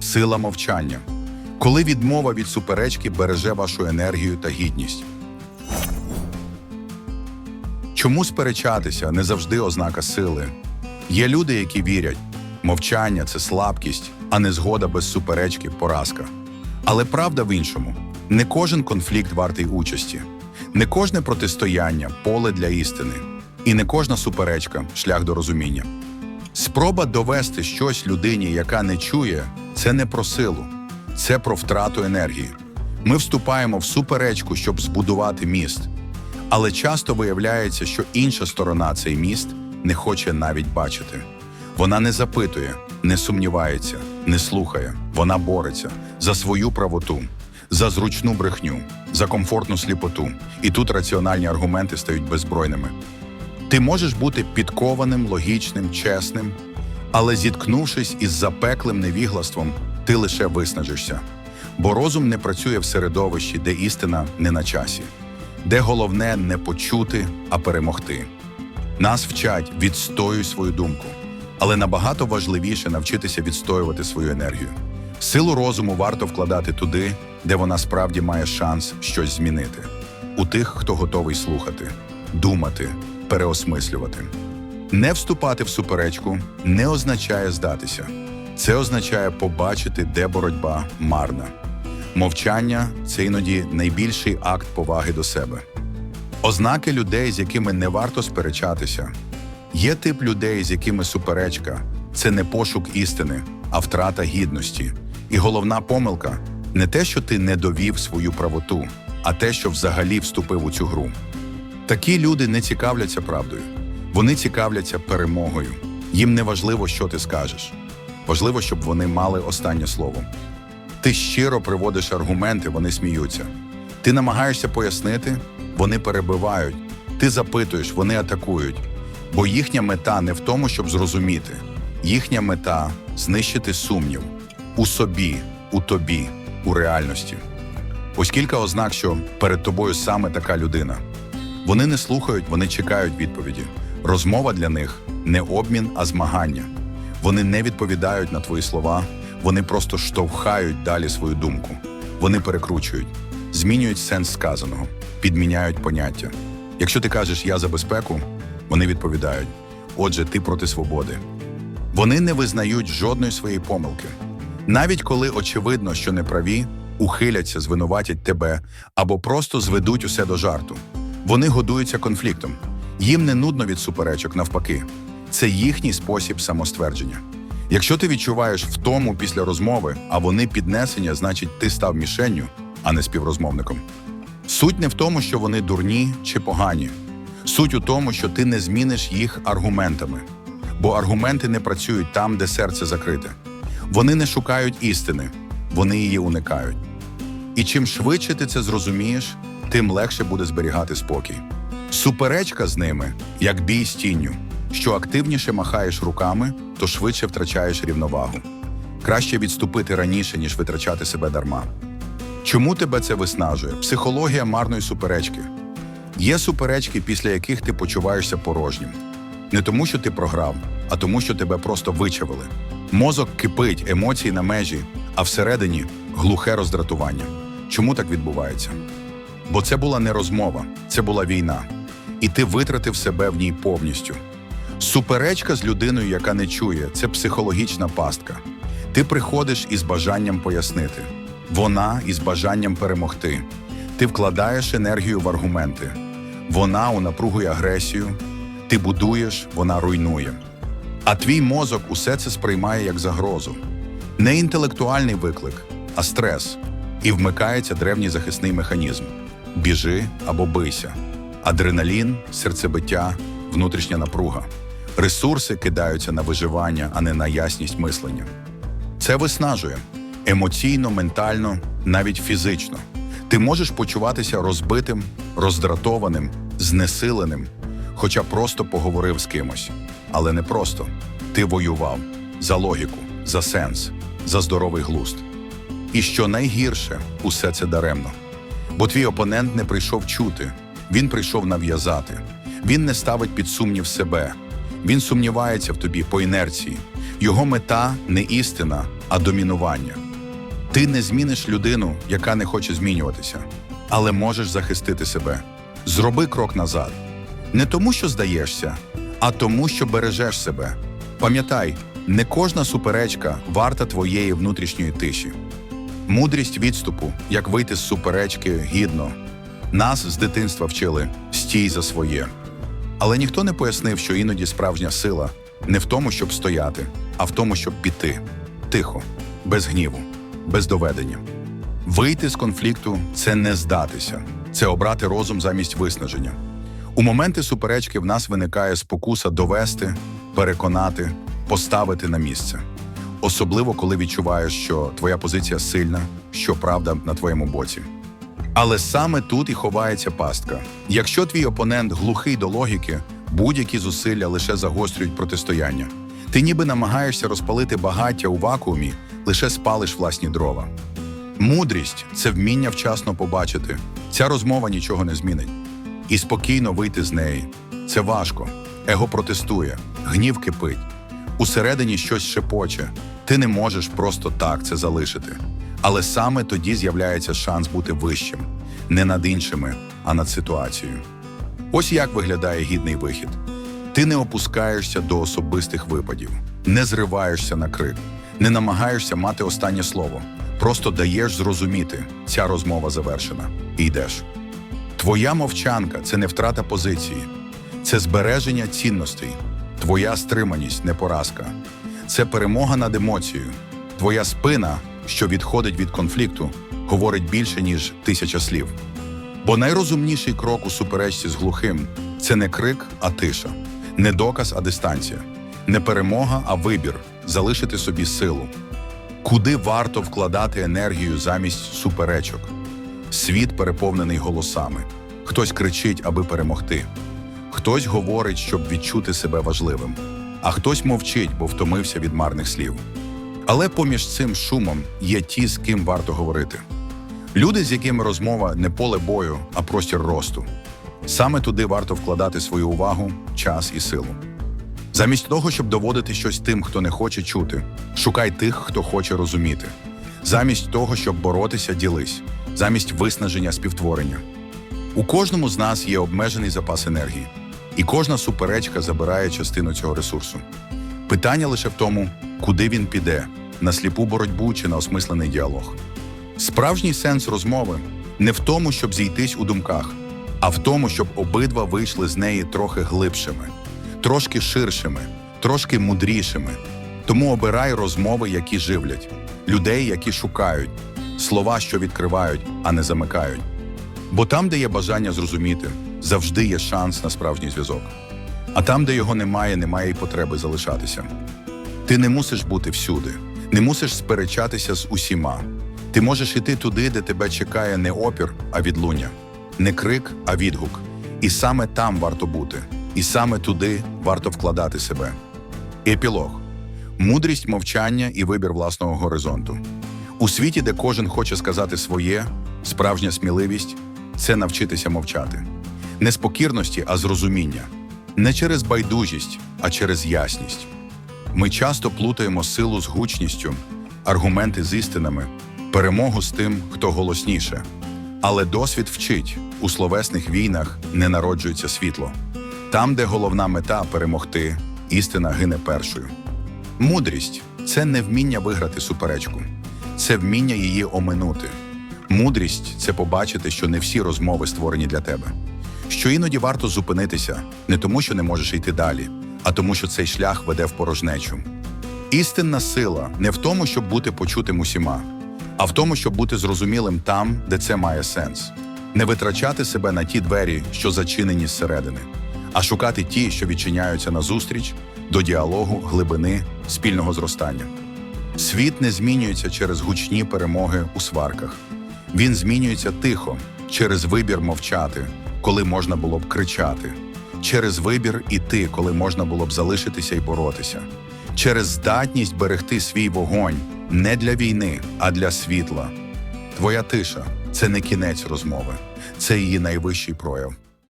сила мовчання. Коли відмова від суперечки береже вашу енергію та гідність. Чому сперечатися не завжди ознака сили? Є люди, які вірять, мовчання це слабкість, а не згода без суперечки поразка. Але правда в іншому: не кожен конфлікт вартий участі, не кожне протистояння поле для істини, і не кожна суперечка шлях до розуміння. Спроба довести щось людині, яка не чує, це не про силу, це про втрату енергії. Ми вступаємо в суперечку, щоб збудувати міст. Але часто виявляється, що інша сторона цей міст не хоче навіть бачити. Вона не запитує, не сумнівається, не слухає. Вона бореться за свою правоту, за зручну брехню, за комфортну сліпоту. І тут раціональні аргументи стають беззбройними. Ти можеш бути підкованим, логічним, чесним, але зіткнувшись із запеклим невіглаством, ти лише виснажишся. Бо розум не працює в середовищі, де істина не на часі, де головне не почути, а перемогти. Нас вчать відстоюй свою думку, але набагато важливіше навчитися відстоювати свою енергію. Силу розуму варто вкладати туди, де вона справді має шанс щось змінити. У тих, хто готовий слухати, думати, переосмислювати. Не вступати в суперечку не означає здатися. Це означає побачити, де боротьба марна. Мовчання це іноді найбільший акт поваги до себе. Ознаки людей, з якими не варто сперечатися. Є тип людей, з якими суперечка це не пошук істини, а втрата гідності. І головна помилка не те, що ти не довів свою правоту, а те, що взагалі вступив у цю гру. Такі люди не цікавляться правдою, вони цікавляться перемогою. Їм не важливо, що ти скажеш. Важливо, щоб вони мали останнє слово. Ти щиро приводиш аргументи, вони сміються. Ти намагаєшся пояснити, вони перебивають. Ти запитуєш, вони атакують. Бо їхня мета не в тому, щоб зрозуміти. Їхня мета знищити сумнів у собі, у тобі, у реальності. Ось кілька ознак, що перед тобою саме така людина. Вони не слухають, вони чекають відповіді. Розмова для них не обмін, а змагання. Вони не відповідають на твої слова, вони просто штовхають далі свою думку. Вони перекручують, змінюють сенс сказаного, підміняють поняття. Якщо ти кажеш я за безпеку, вони відповідають: отже, ти проти свободи. Вони не визнають жодної своєї помилки. Навіть коли очевидно, що неправі, ухиляться, звинуватять тебе або просто зведуть усе до жарту. Вони годуються конфліктом. Їм не нудно від суперечок, навпаки. Це їхній спосіб самоствердження. Якщо ти відчуваєш втому після розмови, а вони піднесення, значить ти став мішенню, а не співрозмовником. Суть не в тому, що вони дурні чи погані. Суть у тому, що ти не зміниш їх аргументами. Бо аргументи не працюють там, де серце закрите. Вони не шукають істини, вони її уникають. І чим швидше ти це зрозумієш, тим легше буде зберігати спокій. Суперечка з ними, як бій з тінню. Що активніше махаєш руками, то швидше втрачаєш рівновагу. Краще відступити раніше, ніж витрачати себе дарма. Чому тебе це виснажує? Психологія марної суперечки. Є суперечки, після яких ти почуваєшся порожнім. Не тому, що ти програв, а тому, що тебе просто вичавили. Мозок кипить, емоції на межі, а всередині глухе роздратування. Чому так відбувається? Бо це була не розмова, це була війна. І ти витратив себе в ній повністю. Суперечка з людиною, яка не чує, це психологічна пастка. Ти приходиш із бажанням пояснити, вона із бажанням перемогти. Ти вкладаєш енергію в аргументи. Вона у напругу й агресію. Ти будуєш, вона руйнує. А твій мозок усе це сприймає як загрозу. Не інтелектуальний виклик, а стрес. І вмикається древній захисний механізм: біжи або бийся. Адреналін, серцебиття, внутрішня напруга. Ресурси кидаються на виживання, а не на ясність мислення. Це виснажує емоційно, ментально, навіть фізично. Ти можеш почуватися розбитим, роздратованим, знесиленим, хоча просто поговорив з кимось. Але не просто. Ти воював за логіку, за сенс, за здоровий глузд. І що найгірше, усе це даремно. Бо твій опонент не прийшов чути, він прийшов нав'язати. Він не ставить під сумнів себе, Він сумнівається в тобі по інерції. Його мета не істина, а домінування. Ти не зміниш людину, яка не хоче змінюватися, але можеш захистити себе. Зроби крок назад. Не тому, що здаєшся, а тому, що бережеш себе. Пам'ятай, не кожна суперечка варта твоєї внутрішньої тиші. Мудрість відступу, як вийти з суперечки гідно. Нас з дитинства вчили стій за своє. Але ніхто не пояснив, що іноді справжня сила не в тому, щоб стояти, а в тому, щоб піти тихо, без гніву, без доведення. Вийти з конфлікту це не здатися, це обрати розум замість виснаження. У моменти суперечки в нас виникає спокуса довести, переконати, поставити на місце. Особливо, коли відчуваєш, що твоя позиція сильна, що правда на твоєму боці. Але саме тут і ховається пастка. Якщо твій опонент глухий до логіки, будь-які зусилля лише загострюють протистояння. Ти ніби намагаєшся розпалити багаття у вакуумі, лише спалиш власні дрова. Мудрість це вміння вчасно побачити. Ця розмова нічого не змінить. І спокійно вийти з неї. Це важко. Его протестує, гнів кипить. Усередині щось шепоче. Ти не можеш просто так це залишити. Але саме тоді з'являється шанс бути вищим, не над іншими, а над ситуацією. Ось як виглядає гідний вихід. Ти не опускаєшся до особистих випадів, не зриваєшся на крик, не намагаєшся мати останнє слово. Просто даєш зрозуміти, ця розмова завершена, і йдеш. Твоя мовчанка це не втрата позиції, це збереження цінностей, твоя стриманість не поразка, це перемога над емоцією, твоя спина, що відходить від конфлікту, говорить більше, ніж тисяча слів. Бо найрозумніший крок у суперечці з глухим це не крик, а тиша, не доказ, а дистанція, не перемога, а вибір залишити собі силу. Куди варто вкладати енергію замість суперечок? Світ переповнений голосами. Хтось кричить, аби перемогти. Хтось говорить, щоб відчути себе важливим, а хтось мовчить, бо втомився від марних слів. Але поміж цим шумом є ті, з ким варто говорити. Люди, з якими розмова не поле бою, а простір росту. Саме туди варто вкладати свою увагу, час і силу. Замість того, щоб доводити щось тим, хто не хоче чути, шукай тих, хто хоче розуміти. Замість того, щоб боротися, ділись, замість виснаження співтворення. У кожному з нас є обмежений запас енергії, і кожна суперечка забирає частину цього ресурсу. Питання лише в тому, куди він піде на сліпу боротьбу чи на осмислений діалог. Справжній сенс розмови не в тому, щоб зійтись у думках, а в тому, щоб обидва вийшли з неї трохи глибшими, трошки ширшими, трошки мудрішими. Тому обирай розмови, які живлять, людей, які шукають, слова, що відкривають, а не замикають. Бо там, де є бажання зрозуміти, завжди є шанс на справжній зв'язок. А там, де його немає, немає й потреби залишатися. Ти не мусиш бути всюди, не мусиш сперечатися з усіма. Ти можеш іти туди, де тебе чекає не опір, а відлуння, не крик, а відгук. І саме там варто бути, і саме туди варто вкладати себе. Епілог мудрість мовчання і вибір власного горизонту. У світі, де кожен хоче сказати своє, справжня сміливість це навчитися мовчати. Не з покірності, а з розуміння. Не через байдужість, а через ясність. Ми часто плутаємо силу з гучністю, аргументи з істинами, перемогу з тим, хто голосніше. Але досвід вчить у словесних війнах не народжується світло. Там, де головна мета перемогти, істина гине першою. Мудрість це не вміння виграти суперечку, це вміння її оминути. Мудрість це побачити, що не всі розмови створені для тебе. Що іноді варто зупинитися не тому, що не можеш йти далі, а тому, що цей шлях веде в порожнечу. Істинна сила не в тому, щоб бути почутим усіма, а в тому, щоб бути зрозумілим там, де це має сенс, не витрачати себе на ті двері, що зачинені зсередини, а шукати ті, що відчиняються назустріч до діалогу, глибини, спільного зростання. Світ не змінюється через гучні перемоги у сварках. Він змінюється тихо, через вибір мовчати, коли можна було б кричати, через вибір іти, коли можна було б залишитися і боротися, через здатність берегти свій вогонь не для війни, а для світла. Твоя тиша це не кінець розмови, це її найвищий прояв.